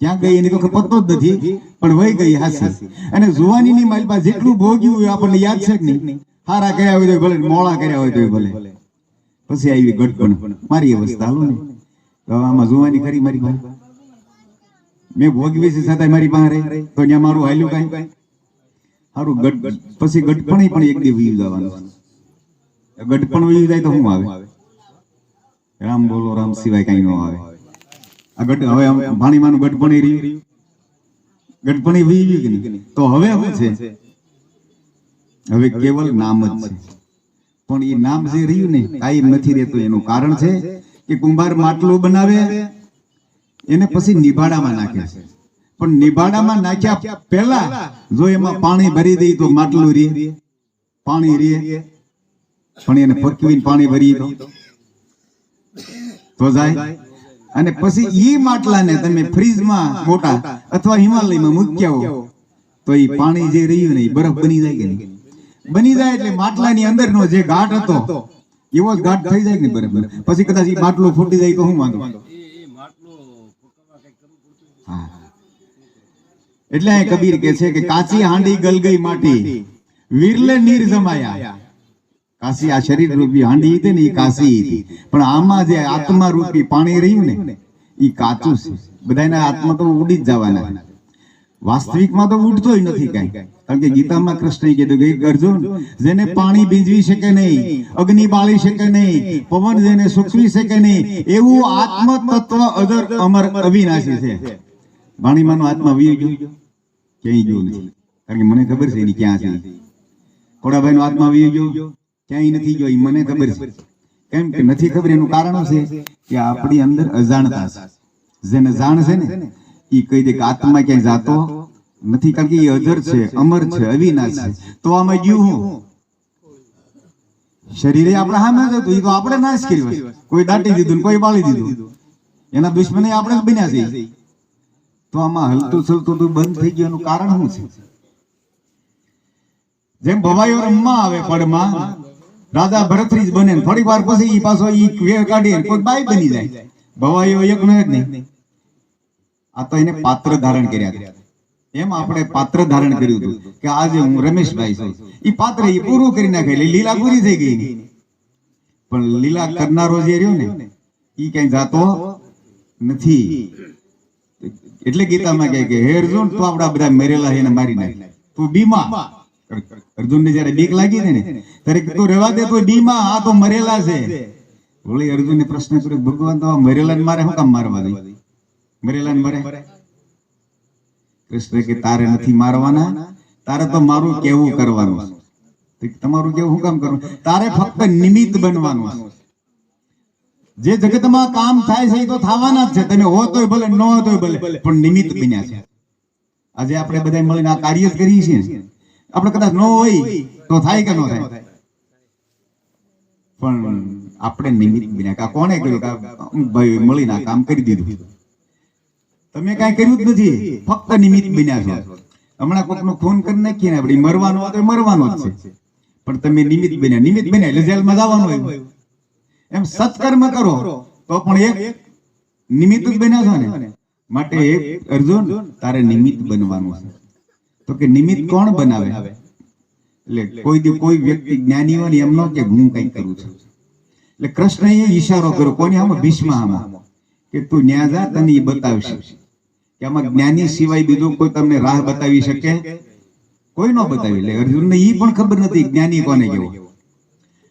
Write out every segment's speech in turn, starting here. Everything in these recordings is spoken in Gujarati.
ક્યાં ગઈ એની તો પતો જ નથી, પણ વહી ગઈ હાસી. અને જુવાનીની માલમાં જેટલું ભોગ્યું હોય આપણને યાદ છે કે નહીં? હારા કર્યા હોય તો ભલે, મોળા કર્યા હોય તો ભલે. પછી આવી ગટપણ. મારી અવસ્થા, હાલો ને. તો આમાં જુવાની ખરી મારી પાસે? મેં ભોગવી છે છતાંય મારી પાસે તો ત્યાં મારું હાલ્યું કાંઈ? સારું ગટ પછી ગટપણ પણ એક દી વીયું જવાનું ગટપણ વીયું જાય તો શું આવે? રામ બોલો, રામ સિવાય કઈ ન આવે. કારણ છે કે કુંભાર માટલું બનાવે, એને પછી નિભાડામાં નાખે છે. પણ નિભાડામાં નાખ્યા પહેલા જો એમાં પાણી ભરી દઈ તો માટલું રે. પાણી રે. પણ એને પકવીને પાણી ભરી દો. તો જાય. અને પછી ઈ માટલાને તમે ફ્રીજમાં મોટા અથવા હિમાલયમાં મૂક્યા હો. તો એ પાણી જે રહ્યું ને એ બરફ બની જાય કે નહીં? બની જાય એટલે માટલાની અંદરનો જે ઘાટ હતો એવો જ ઘાટ થઈ જાય ને બરાબર? પછી કદાચ ઈ માટલું ફૂટી જાય તો હું વાંધો? હા. એટલે કબીર કે છે કે કાચી હાંડી ગલગઈ માટી. વિરલે નીર જમાયા. કાશી આ શરીર રૂપી હાંડી હતી ને એ કાશી હતી. પણ આમાં જે આત્મા રૂપી પાણી રહ્યું ને એ કાચું છે. બધાના આત્મા તો ઉડી જ જવાના વાસ્તવિકમાં તો ઉડતો નથી કઈ. કારણ કે ગીતામાં કૃષ્ણ કીધું કે અર્જુન, જેને પાણી ભીંજવી શકે નહીં, અગ્નિ બાળી શકે નહીં, પવન જેને સુકવી શકે નહીં, એવું આત્મ તત્વ અજર અમર અવિનાશી છે. વાણીમાંનો આત્મા વી ગયો? ક્યાંય ગયો નથી. કારણ કે મને ખબર છે એની ક્યાં છે. ખોડાભાઈ નો આત્મા વી ગયો? ક્યાંય નથી જોઈ મને ખબર છે. કેમ કે નથી ખબર, એનું કારણ છે? કે આપણી અંદર અજાણતા છે. જેને જાણ ને એ કહી દે કે આત્મા ક્યાંય જાતો નથી, કારણ કે એ અજર છે, અમર છે, અવિનાશ છે. તો આમાં ગયું હું? શરીરે આપણે જ હતું એ તો આપણે નાશ કર્યો કોઈ દાટી દીધું કોઈ બાળી દીધું. એના દુશ્મને આપણે બન્યા છે. તો આમાં હલતું ચલતું તો બંધ થઈ ગયું, એનું કારણ શું છે? જેમ ભવાઈઓ રમવા આવે પડમાં રાજા ભરતરી બને થોડીક વાર પછી પાછો ઈ વેર કાઢી કોઈ બાઈ બની જાય. ભવાઈઓ એક નો જ નહીં. આ તો એને પાત્ર ધારણ કર્યા. એમ આપણે પાત્ર ધારણ કર્યું હતું કે આજે હું રમેશભાઈ છું. ઈ પાત્ર ઈ પૂરું કરી નાખે લીલા પૂરી થઈ ગઈ પણ લીલા કરનારો જે રહ્યો ને, ઈ કઈ જાતો નથી. એટલે ગીતામાં કહે કે, હે તું આપડા બધા મરેલા એને મારી નાખ. તું બીમા અર્જુન ને જયારે બીક લાગી ને ત્યારે કીધું રેવા દે તું બીમા આ તો મરેલા છે. વળી અર્જુન ને પ્રશ્ન કર્યો ભગવાન તો મરેલા મારે શું કામ મારવા દે? મરેલા મરે? કૃષ્ણ કે તારે નથી મારવાના? તારે તો મારું કેવું કરવાનું તમારું કેવું શું કામ કરવું તારે ફક્ત નિમિત્ત બનવાનું જે જગતમાં કામ થાય છે એ તો થવાના જ છે. તમે હો તોય ભલે ન હો તોય ભલે પણ નિમિત્ત બન્યા છે. આજે આપણે બધા મળીને આ કાર્ય જ કરીએ છીએ. આપણે કદાચ ન હોય તો થાય કે ન થાય. પણ આપણે નિમિત્ત બન્યા કા કોણે કર્યું કા ભાઈ મળીને આ કામ કરી દીધું. તમે કાંઈ કર્યું જ નથી ફક્ત નિમિત્ત બન્યા છો. હમણાં કોકનો ફોન કરી નાખીએ ને આપણે મરવાનો હોય તો મરવાનો જ છે. પણ તમે નિમિત્ત બન્યા. નિમિત્ત બન્યા એટલે જેલમાં જવાનું હોય. એમ સત્કર્મ કરો તો પણ એક નિમિત્ત જ બન્યા છો ને. માટે એક અર્જુન તારે નિમિત્ત બનવાનું છે. તો કે નિમિત્ત કોણ બનાવે? એટલે કોઈ કોઈ વ્યક્તિ જ્ઞાની હોય ને એમ ન કે હું કઈ કરું છું. એટલે કૃષ્ણએ ઈશારો કર્યો. કોની આમાં? ભીષ્મ આમાં કે તું ન્યા જા તને એ બતાવશે. કે આમાં જ્ઞાની સિવાય બીજો કોઈ તમને રાહ બતાવી શકે? કોઈ ન બતાવી એટલે અર્જુનને એ પણ ખબર નથી જ્ઞાની કોને કેવો.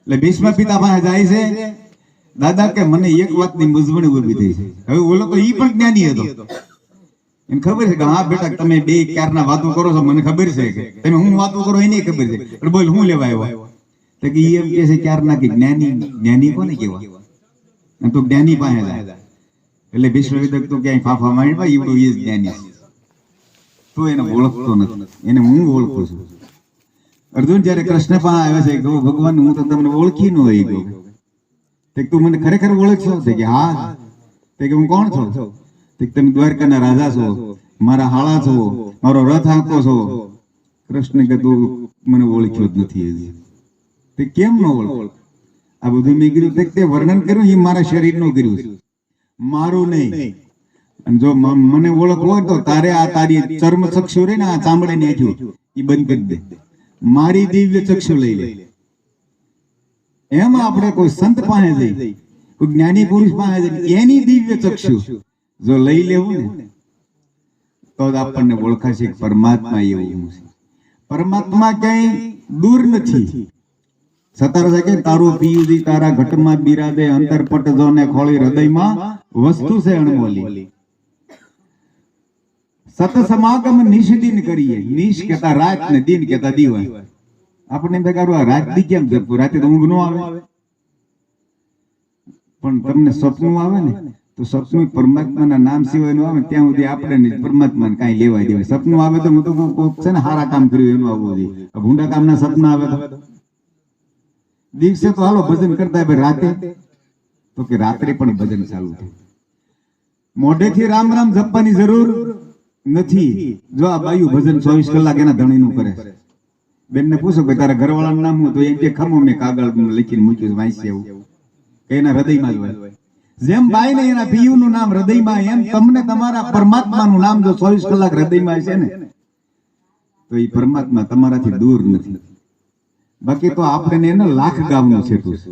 એટલે ભીષ્મ પિતા પાસે જાય છે. દાદા કે મને એક વાતની મૂંઝવણ ઊભી થઈ છે. હવે ઓલો તો એ પણ જ્ઞાની હતો. એને ખબર છે કે, હા, બેટા, તમે બે ક્યારના વાતો કરો છો, મને ખબર છે કે. તમે હું વાતો કરો એની ખબર છે. પણ બોલ, હું લેવા આવ્યો? તો કે એમ કે છે ક્યારના કે, જ્ઞાની જ્ઞાની કોને કેવા અને તું જ્ઞાની પાસે જાય. એટલે વિશ્વવિદક તો ક્યાંય ફાફા ભાઈ એવડું એ જ્ઞાની તો એને ઓળખતો નથી. એને હું ઓળખું છું. અર્જુન, જ્યારે કૃષ્ણ પાસે આવે છે, કે ભગવાન, હું તો તમને ઓળખી ન હોય ગયો તે મને ખરેખર ઓળખશો? કે, હા. કે, હું કોણ છું? કે તમે દ્વારકાના રાજા છો મારા હાળા છો મારો રથ આંકો છો. કૃષ્ણ કે તું મને ઓળખ્યો જ નથી હજી. તે કેમ ન ઓળખ? આ બધું મેં કીધું તે વર્ણન કર્યું એ મારા શરીરનું કર્યું છે. મારું નહીં. અને જો મને ઓળખ હોય તો તારે આ તારી ચર્મ ચક્ષુ રે ને આ ચામડે નાખ્યું એ બંધ કરી દે. મારી દિવ્ય ચક્ષુ લઈ લે. એમ આપણે કોઈ સંત પાસે જઈ કોઈ જ્ઞાની પુરુષ પાસે જઈ એની દિવ્ય ચક્ષુ. જો લઈ લેવું ને, તો જ આપણને ઓળખાશે પરમાત્મા એવું છે. પરમાત્મા ક્યાંય દૂર નથી. સતાર છે તારું પિયુજી તારા ઘટમાં બિરાદે અંતરપટ જો ને ખોળી હૃદયમાં વસ્તુ છે અણમોલી. સત સમાગમ નિષદિન કરીએ, નિશ કેતા રાત ને દિન કેતા દિવસ. આપણે એમ થાય રાત દી કેમ જતું રાતે તો ઊંઘ નો આવે. પણ તમને સપનું આવે ને તો સપનું પરમાત્માના નામ સિવાયનું આવે, ત્યાં સુધી આપણે ને પરમાત્માને કાંઈ દેવાય. સપનું આવે તો હું તો કોક- છે ને સારા કામ કર્યું એનું આવવું જોઈએ ભૂંડા કામના સપના આવે તો. દિવસે તો હાલો ભજન કરતા ભાઈ રાતે. તો કે રાત્રે પણ ભજન ચાલુ થાય. મોઢેથી રામ રામ જપવાની જરૂર નથી. જો આ બાયું ભજન ચોવીસ કલાક એના ધણીનું કરે છે. બેનને પૂછો કે તારા ઘરવાળાનું નામ હું તો એમ કે ખમો મેં કાગળ લખીને મૂક્યું વાંચી આવું. એના હૃદયમાં જ હોય. જેમ બાઈને એના પિયુનું નામ હૃદયમાં એમ તમને તમારા પરમાત્માનું નામ જો ચોવીસ કલાક હૃદયમાં છે ને તો એ પરમાત્મા તમારાથી દૂર નથી. બાકી તો આપણે એને લાખ ગામનું છેટું છે.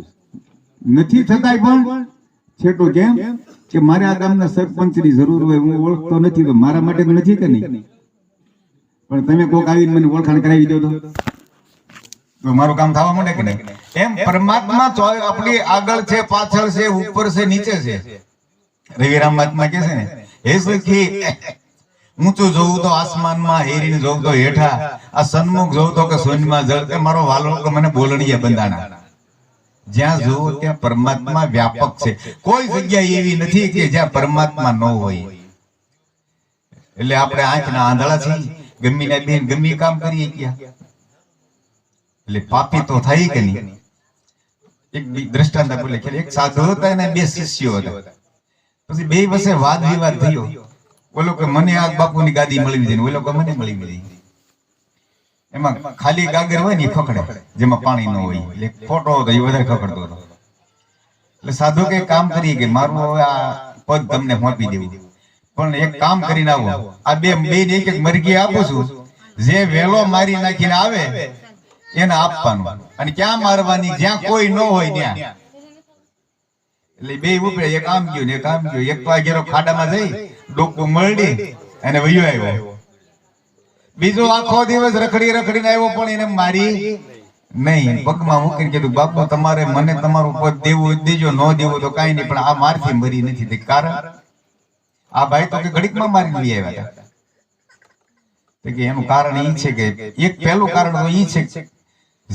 નથી છતાંય પણ છેટું કેમ? કે મારે આ ગામના સરપંચની જરૂર હોય હું ઓળખતો નથી તો મારા માટે તો નથી કે નહીં? પણ તમે કોક આવીને મને ઓળખાણ કરાવી દો તો. મારું કામ થવા માંડે કે નહીં? એમ પરમાત્મા આપણી આગળ છે પાછળ છે ઉપર છે નીચે છે. રવિરામ મહાત્મા કે છે ને હે સખી ઊંચું જોવું તો આસમાનમાં હેરીને જોવું તો હેઠા આ સન્મુખ જોવું તો કે શૂન્યમાં જળ. કે મારો વાલો કે મને બોલણીએ બંધાણા. જ્યાં જોવો ત્યાં પરમાત્મા વ્યાપક છે. કોઈ જગ્યા એવી નથી કે જ્યાં પરમાત્મા ન હોય. એટલે આપણે આંખના આંધળા છીએ ગમી ને બેન ગમી કામ કરીએ ક્યાં? એટલે પાપી તો થઈ કે નહીં? એક દ્રષ્ટાંત બોલે કે એક સાધુ હતા અને બે શિષ્યો હતા. પછી બે વચ્ચે વાદ વિવાદ થયો. ઓલો કે મને આ બાપુની ગાદી મળી જાય ઓલો કે મને મળી ગઈ. એમાં ખાલી ગાગર હોય ને ખખડે, જેમાં પાણી ન હોય. એટલે ખોટો હતો, એ વધારે ખખડતો હતો. એટલે સાધુ કે કામ કરીએ કે મારું હવે આ પદ તમને સોંપી દેવું. પણ એક કામ કરીને આવો. આ બે બે એક એક મરઘી આપું છું. જે વેલો મારી નાખીને આવે એને આપવાનું. અને ક્યાં મારવાની? જ્યાં કોઈ ન હોય ત્યાં. એટલે બે ઉપડે, એક આમ ગયું એક આમ ગયું. એક તો ખાડામાં જઈ, ડોકું મળી અને વયો આવ્યો. બીજો આખો દિવસ રખડી રખડીને આવ્યો પણ એને મારી નહીં. પગમાં મૂકીને કીધું, બાપુ, તમારે મને તમારું પદ દેવું દેજો, ન દેવું તો કાંઈ નહીં, પણ આ મારથી મરી નથી કારણ. આ ભાઈ તો કે ઘડીકમાં મારી લઈ આવ્યા કે એનું કારણ એ છે કે એક પહેલું કારણ તો એ છે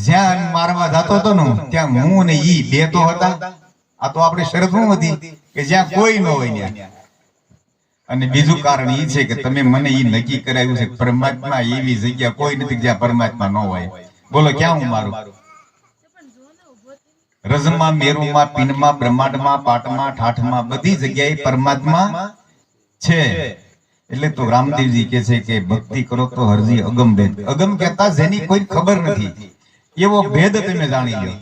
જ્યાં મારવા જતો હતો ને, ત્યાં હું ને ઈ બે તો હતા. આ તો આપણી શરત શું હતી? કે જ્યાં કોઈ ન હોય ત્યાં. અને બીજું કારણ એ છે કે તમે મને એ નક્કી કરાવ્યું છે પરમાત્મા એવી જગ્યા કોઈ નથી જ્યાં પરમાત્મા ન હોય. બોલો, ક્યાં હું મારું? રજમાં, મેરુમાં, પિનમાં, બ્રહ્માંડમાં પાટમાં ઠાઠમાં બધી જગ્યાએ પરમાત્મા છે. એટલે તો રામદેવજી કે છે કે ભક્તિ કરો તો હરજી અગમ બેન અગમ કહેતા જેની કોઈ ખબર નથી. એવો ભેદ તમે જાણી લો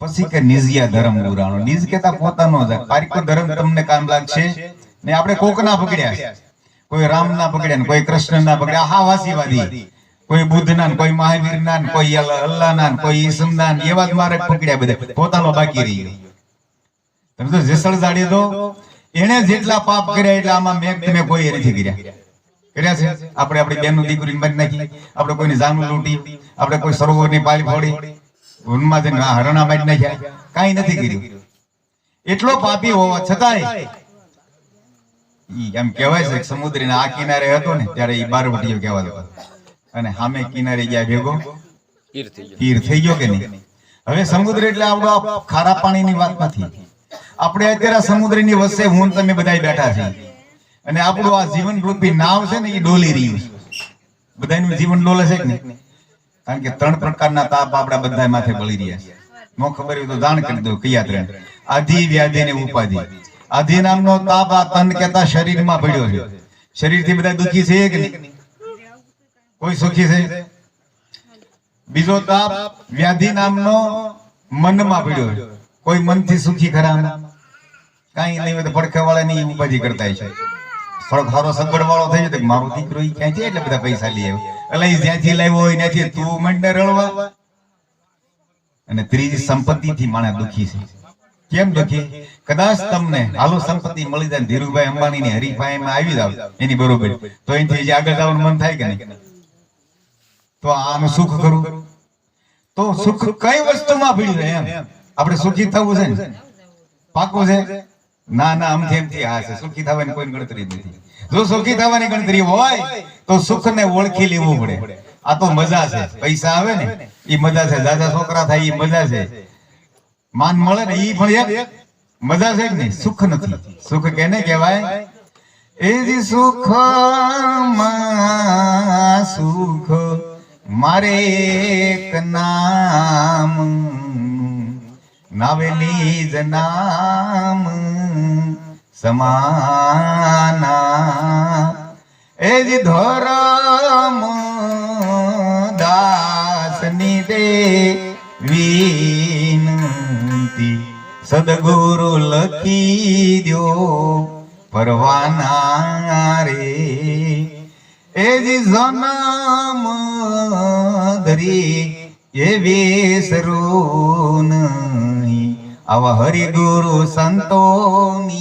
પછી કે નિજિયા ધર્મ ઉરાણો નિજ કેતા પોતાનો જ પારિકો ધર્મ તમને કામ લાગશે ને આપણે કોકના પકડ્યા કોઈ રામ ના પકડ્યા કોઈ કૃષ્ણ ના પકડ્યા. હા વાસીવાદી કોઈ બુદ્ધ ના કોઈ મહાવીર ના કોઈ અલ્લા- ના કોઈ ઈસમ ના એવા જ મારે પકડ્યા બધા. પોતાનો બાકી રહી તમે તો જેસળ જાડી દો. એને જેટલા પાપ કર્યા એટલા આમાં મેં તમે કોઈ નથી કર્યા. કર્યા છે? આપણે આપણી બેનનું દીકરીને મારી નાખી. આપણે કોઈની જાનું લૂંટી. આપણે કોઈ સરોવરની પાળી ફોડી. વનમાં જઈને હરણા મારી નાખ્યા. કાંઈ નથી કર્યું. એટલો પાપી હોવા છતાંય એમ કહેવાય છે સમુદ્રના આ કિનારે હતો ને ત્યારે ઈ બારવટીયો કહેવાતો અને સામે કિનારે ગયા ભેગો. તીર થઈ ગયો. કે નહીં? હવે સમુદ્ર એટલે આપણો ખારા પાણીની વાત નથી. આપણે અત્યારે સમુદ્રની વચ્ચે હું તમે બધા બેઠા છીએ. અને આપણું આ જીવન રૂપી નામ છે ને એ ડોલી રહ્યું છે. બધાનું જીવન ડોલે છે કે કારણ કે ત્રણ પ્રકારના તાપ આપણા બધા માથે બળી રહ્યા છે. નો ખબર હોય તો જાણ કરી દો કયા ત્રણ આધિ વ્યાધિ ને ઉપાધિ. આધિ નામનો તાપ આ તન કેતા શરીરમાં પડ્યો છે. શરીરથી બધા દુખી છે કે નહીં? કોઈ સુખી છે? બીજો તાપ વ્યાધિ નામનો મનમાં પડ્યો છે. કોઈ મનથી સુખી ખરા કાંઈ નહીં હોય તો પડખે વાળાની ઉપાધિ કરતા છે. થોડોક સારો સગવડ વાળો થઈ જાય મારો દીકરો ઈ ક્યાંથી એટલે બધા પૈસા લઈ આવ્યો? એટલે જ્યાંથી લાવ્યો હોય ત્યાંથી તું મંડે રળવા અને ત્રીજી સંપત્તિથી માણસ દુખી છે. કેમ દુખી? કદાચ તમને હાલો સંપત્તિ મળી જાય ધીરુભાઈ અંબાણી ની હરીફાઈમાં આવી જાવ, એની બરોબર. તો એનાથી આગળ જવાનું મન થાય કે નહીં? તો આનું સુખ કરું. તો સુખ કઈ વસ્તુમાં ભીડ્યું એમ? આપણે સુખી થવું છે ને? પાકું છે? ના ના, આમથી એમથી આ છે. સુખી થવાની કોઈ ગણતરી નથી. જો સુખી થવાની ગણતરી હોય, તો સુખને ઓળખી લેવું પડે. આ તો મજા છે. પૈસા આવે ને એ મજા છે. દાદા છોકરા થાય એ મજા છે. માન મળે ને એ પણ મજા છે ને સુખ નથી. સુખ કેને કહેવાય? એ જ સુખ સુખ, મારે એક નામ, નાવેલી જ નામ. સમાના. એ જ ધોરમ દાસની દે વિનંતી. સદગુરુ લખી દો પરવાના રે. એ જ જનમ ધરી એ વિસરું નહીં આવ હરિ ગુરુ સંતોની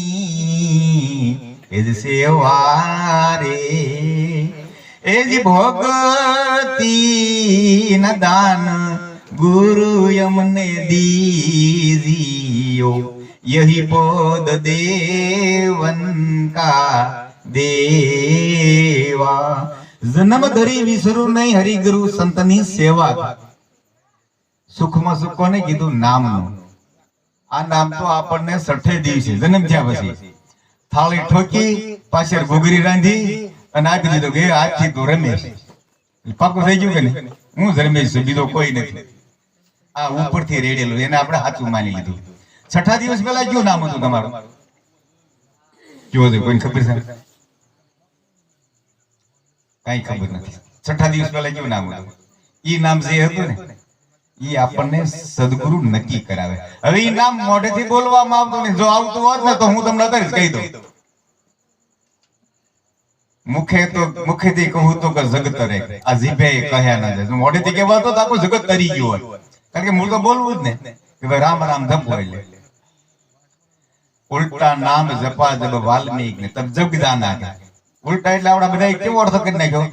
એજ સેવા રે. એજ ભોગતી ન દાન ગુરુ યમને દીજીઓ. યહી પોદ દેવન કા દેવા. જન્મ ધરી વિસરુ નહીં હરિગુરુ સંતની સેવા. સુખમાં સુખ કોને કીધું? નામનું. આ નામ તો આપણને સઠે દિવસે જન્મ થયા પછી. થાળી ઠોકી પાછળ ઘૂઘરી રાંધી અને આપી દીધો કે આજથી તું રમેશ. પાકું થઈ ગયું કે નહીં? હું રમેશ છું બીજો કોઈ નથી. આ ઉપરથી રેડેલું એને આપણે હાથું માની લીધું. છઠ્ઠા દિવસ પહેલા કયું નામ હતું તમારું? કયું હતું? કોઈને ખબર છે? કઈ ખબર નથી. છઠ્ઠા દિવસ પહેલા કયું નામ હતું? ઈ નામ જે હતું ને? ઈ આપણને સદગુરુ નક્કી કરાવે. હવે ઈ નામ મોઢેથી બોલવામાં આવતું ને જો આવતું હોત ને તો હું તમને અત્યારે કહી દઉં. જપો જબ વાલ્મીક ને, તબ જગ જાના ઉલટા એટલે આપડા બધા કેવો અર્થ કરી નાખ્યો?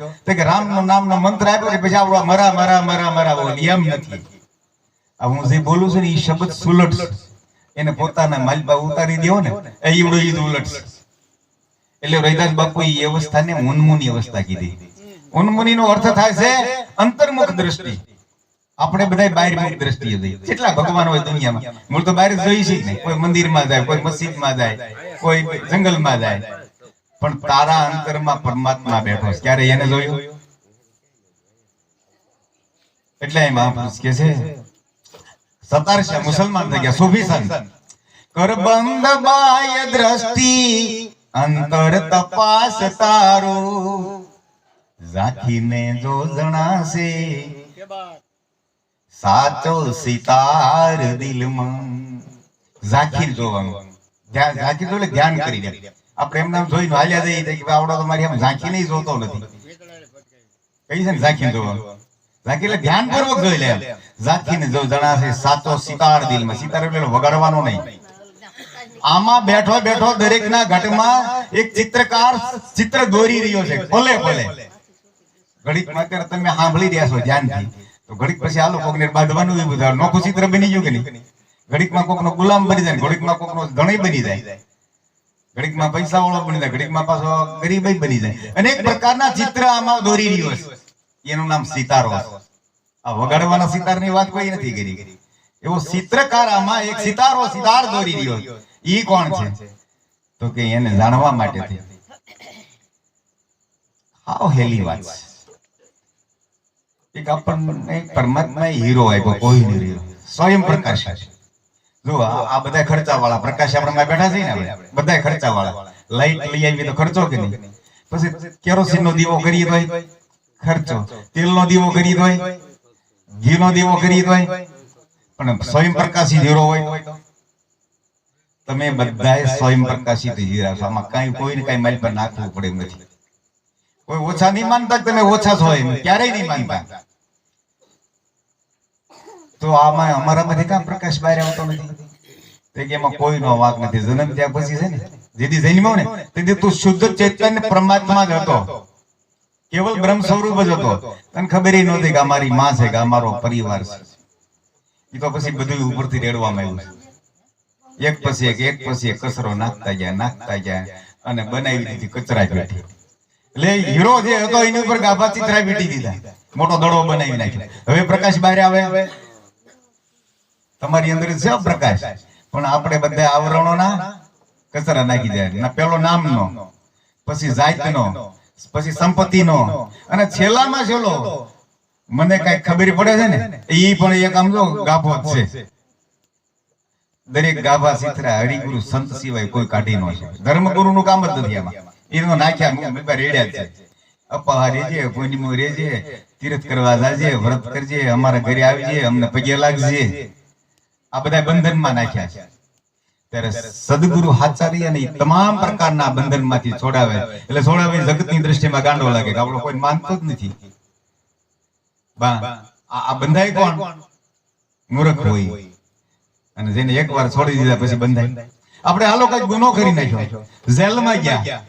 રામ નામ નો મંત્ર આપ્યો પછી આપડો મરા મરા મરા મરા બોલી. એમ નથી. હું જે બોલું છું ને એ શબ્દ સુલટ એને પોતાના માલપા ઉતારી દેવો ને, એ ઈવડો ઈ એટલે રૈદાસ બાપુ એ અવસ્થાને ઉન્મુની અવસ્થા કીધી. ઉન્મુની નો અર્થ થાય છે અંતર્મુખ દ્રષ્ટિ. આપણે બધા બહારમુખ દ્રષ્ટિએ જઈએ. કેટલા ભગવાન હોય દુનિયામાં. મૂળ તો બહાર જોઈ છે નહીં. કોઈ મંદિરમાં જાય, કોઈ મસ્જિદમાં જાય, કોઈ જંગલમાં જાય. પણ તારા અંતરમાં પરમાત્મા બેઠો ક્યારે એને જોયું? એટલે મહાપુરુષ કે છે સતારશા મુસલમાન થઈ ગયા, સુફી સંત. કરબંધ બાય દ્રષ્ટિ, અંતર તપાસ તારો. ઝાંખીને જો જણાશે, સાચો સિતાર દિલમાં. ઝાંખી જોવાનું. ધ્યાન, ઝાંખી જો ધ્યાન કરી દે આપણે એમ જોઈને હાલ્યા જઈએ કે આવડો તો મારી આમ ઝાંખી નહીં જોતો નથી. કઈ છે ને ઝાંખી જોવાનું? ઝાંખી એટલે ધ્યાન પૂર્વક જોઈ લે. ઝાંખીને જો જણાશે સાચો સિતાર દિલમાં. સિતાર એટલે વગાડવાનો નહીં. આમાં બેઠો બેઠો દરેકના ઘટમાં એક ચિત્રકાર ચિત્ર દોરી રહ્યો છે. ભલે ભલે. ઘડીક અત્યારે તમે સાંભળી રહ્યા છો ધ્યાનથી. તો ઘડીક પછી આ લોકો બાંધવાનું એવું થાય નોખું ચિત્ર બની ગયું કે નહીં? ઘડીકમાં કોક નો ગુલામ બની જાય ઘડીકમાં કોક નો ધણી બની જાય. ઘડીકમાં પૈસા વાળો બની જાય, ઘડીકમાં પાછો ગરીબ બની જાય. અનેક પ્રકારના ચિત્ર આમાં દોરી રહ્યો છે. એનું નામ સિતારો. આ વગાડવાના સિતારની વાત કોઈ નથી કરી. એવો ચિત્રકાર એક સિતારો સિતાર દોરી ગયો ઈ કોણ છે? તો કે એને જાણવા માટે થઈ હેલી વાત એક આપણને પરમાત્મા હીરો આપ્યો કોહિનૂર હીરો. સ્વયં પ્રકાશ છે જો આ બધા ખર્ચા વાળા પ્રકાશ આપણે બેઠા છે ને બધા ખર્ચા વાળા લાઈટ લઈ આવી તો ખર્ચો કે નહીં? પછી કેરોસીન નો દીવો કરી દો ખર્ચો. તેલ નો દીવો કરી તોય? ઘી નો દીવો કરી તોય પણ સ્વયં પ્રકાશી હીરો હોય તમે બધાએ સ્વયં પ્રકાશિત હીરા છો. આમાં કઈ કોઈને કઈ મારી પર નાખવું પડે નથી. કોઈ ઓછા નહીં માનતા તમે ઓછા છો એમ, ક્યારેય નહીં માનતા. તો આમાં અમારામાંથી કામ પ્રકાશ બહાર આવતો નથી? કે કોઈનો વાંક નથી. જન્મ ત્યાં પછી જેથી તું શુદ્ધ ચૈતન્ય પરમાત્મા જ હતો. કેવલ બ્રહ્મ સ્વરૂપ જ હતો. તને ખબર નહોતી કે અમારી માં છે, કે અમારો પરિવાર છે. એ તો પછી બધું ઉપરથી રેડવામાં આવ્યું એક પછી એક એક પછી એક કચરો નાખતા ગયા નાખતા ગયા અને બનાવી દીધી કચરા પેટી એટલે હીરો જે હતો એની ઉપર ગાભા ચિત્રા પેટી દીધા. મોટો દડો બનાવી નાખ્યો. હવે પ્રકાશ બહાર આવે? તમારી અંદર છે પ્રકાશ. પણ આપણે બધા આવરણો ના કચરા નાખી દે પેલો પેલો નામનો, પછી જાતનો. પછી સંપત્તિનો. અને છેલ્લામાં છેલ્લો. મને કઈ ખબર પડે છે ને? એ પણ એક આમ ગાભો છે. દરેક ગાભા સિથરા હરિગુરુ સંત સિવાય કોઈ કાઢી નો છે ધર્મગુરુ નું કામ જ નથી આમાં. એનો નાખ્યા રેડ્યા છે. અપા રેજે, પૂર્ણિમો રેજે, તીર્થ કરવા જાજે, વ્રત કરજે, અમારા ઘરે આવજે, અમને પગે લાગજે. આ બધા બંધનમાં નાખ્યા છે. ત્યારે સદગુરુ હાચારી અને તમામ પ્રકારના બંધનમાંથી છોડાવે. એટલે છોડાવે જગતની દ્રષ્ટિમાં ગાંડો લાગે કે આપણો કોઈ માનતો જ નથી. આ બંધાય કોણ? મૂર્ખ હોય. અને જેને એકવાર છોડી દીધા પછી બંધાય. આપણે આ લોકો ગુનો કરી નાખ્યો. જેલમાં ગયા.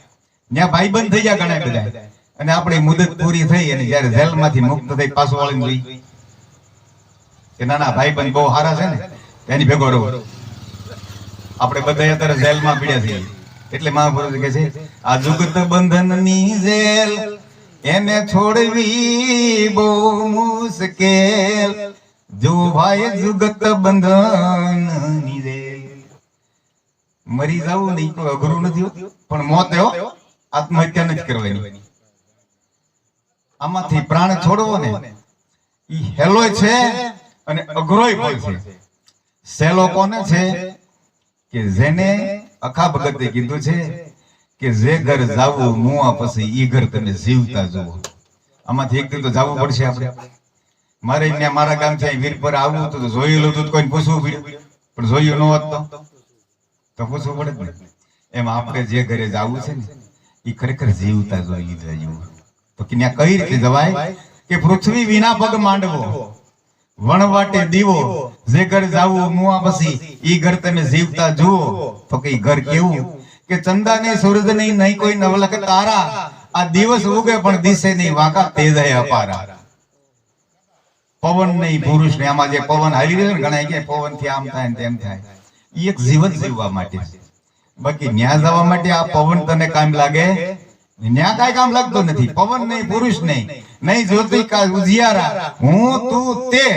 ત્યાં ભાઈબંધ થઈ ગયા ઘણા બધા. અને આપણી મુદત પૂરી થઈ અને જયારે જેલમાંથી મુક્ત થઈ પાછો વાળીને જોઈ કે ના ના ભાઈબંધ બહુ સારા છે ને, એની ભેગો રહો. આપણે બધા અત્યારે જેલમાં પીડ્યા છીએ. એટલે મહાપુરુષ કહે છે, આ જુગત બંધનની જેલ એને છોડવી બહુ મુશ્કેલ. જો ભાઈ જુગત બંધનની જેલ. મરી જવું નહીં કોઈ અઘરું નથી હોતું. પણ મોત એવો આત્મહત્યા નથી કરવાની. આમાંથી પ્રાણ છોડવો ને, ઈ હેલોય છે અને અઘરોય પણ છે સેલો કોને છે? કે જેને અખા ભગતે કીધું છે કે જે ઘર જાવું મુઆ પછી ઈ ઘર તમે જીવતા જુઓ. આમાંથી એક દિન તો જવું પડશે આપણે. મારે ત્યાં મારા ગામ છે વીર પર આવવું તો જોયેલું હતું કોઈને પૂછવું પડ્યું પણ જોયું ન હોત તો? પૂછવું પડે ને. એમ આપણે જે ઘરે જાવું છે ને એ ખરેખર જીવતા જોઈ જવું તો કે ત્યાં કઈ રીતે જવાય? કે પૃથ્વી વિના પગ માંડવો, વણવાટે દીવો જે ઘર જાવું મુવા પછી, ઈ ઘર તમે જીવતા જુઓ. તો કે ઘર કેવું? કે ચંદા ને સૂરજ નહીં નહીં કોઈ નવલક તારા. આ દિવસ ઉગે પણ દિશે નહીં, વાંકા તેજ હે અપારા. પવન નહીં પુરુષ ને આમાં જે પવન હાલી રહ્યો ને, ઘણા કે પવનથી આમ થાય ને તેમ થાય. ઈ એક જીવન જીવવા માટે બાકી ન્યા જવા માટે આ પવન તને કામ લાગે? ન્યા કાઈ કામ લાગતો નથી. પવન નહીં પુરુષ નહીં. નહીં જ્યોતિ કા ઉજિયારા. હું તું તે.